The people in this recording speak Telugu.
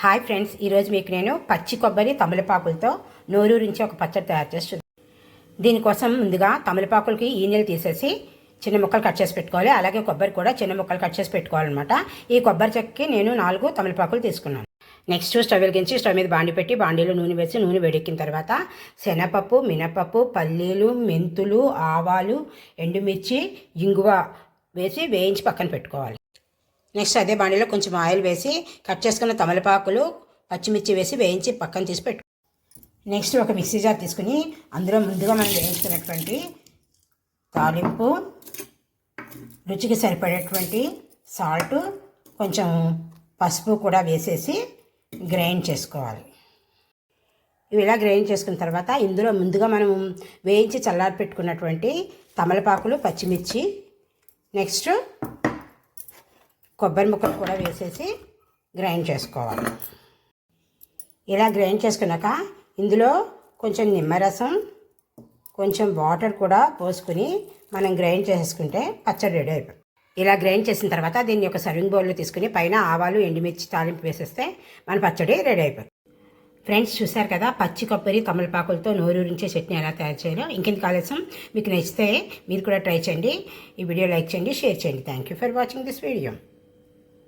హాయ్ ఫ్రెండ్స్ ఈరోజు మీకు నేను పచ్చి కొబ్బరి తమలపాకులతో నోరూరించి ఒక పచ్చడి తయారు చేస్తుంది దీనికోసం ముందుగా తమలపాకులకి ఈనెలు తీసేసి చిన్న ముక్కలు కట్ చేసి పెట్టుకోవాలి. అలాగే కొబ్బరి కూడా చిన్న ముక్కలు కట్ చేసి పెట్టుకోవాలన్నమాట. ఈ కొబ్బరి చెక్కకి నేను నాలుగు తమలపాకులు తీసుకున్నాను. నెక్స్ట్ స్టవ్ వెలిగించి స్టవ్ మీద బాండి పెట్టి బాండీలో నూనె వేసి నూనె వేడెక్కిన తర్వాత శనగపప్పు మినపప్పు పల్లీలు మెంతులు ఆవాలు ఎండుమిర్చి ఇంగువ వేసి వేయించి పక్కన పెట్టుకోవాలి. నెక్స్ట్ అదే బాండీలో కొంచెం ఆయిల్ వేసి కట్ చేసుకున్న తమలపాకులు పచ్చిమిర్చి వేసి వేయించి పక్కన తీసి పెట్టు. నెక్స్ట్ ఒక మిక్సీ జార్ తీసుకుని అందులో ముందుగా మనం వేయించుకున్నటువంటి తాలింపు రుచికి సరిపడేటువంటి సాల్ట్ కొంచెం పసుపు కూడా వేసేసి గ్రైండ్ చేసుకోవాలి. ఇవి ఇలా గ్రైండ్ చేసుకున్న తర్వాత ఇందులో ముందుగా మనం వేయించి చల్లారి పెట్టుకున్నటువంటి తమలపాకులు పచ్చిమిర్చి నెక్స్ట్ కొబ్బరి ముక్కలు కూడా వేసేసి గ్రైండ్ చేసుకోవాలి. ఇలా గ్రైండ్ చేసుకున్నాక ఇందులో కొంచెం నిమ్మరసం కొంచెం వాటర్ కూడా పోసుకుని మనం గ్రైండ్ చేసుకుంటే పచ్చడి రెడీ అయిపోతుంది ఇలా గ్రైండ్ చేసిన తర్వాత దీన్ని ఒక సర్వింగ్ బౌల్లో తీసుకుని పైన ఆవాలు ఎండుమిర్చి తాలింపు వేసేస్తే మన పచ్చడి రెడీ అయిపోతుంది ఫ్రెండ్స్ చూశారు కదా పచ్చి కొబ్బరి తమలపాకులతో నోరూరించే చట్నీ ఎలా తయారు చేయాలో. ఇంకెందుకు ఆలస్యం మీకు నచ్చితే మీరు కూడా ట్రై చేయండి. ఈ వీడియో లైక్ చేయండి షేర్ చేయండి. Thank you for watching this video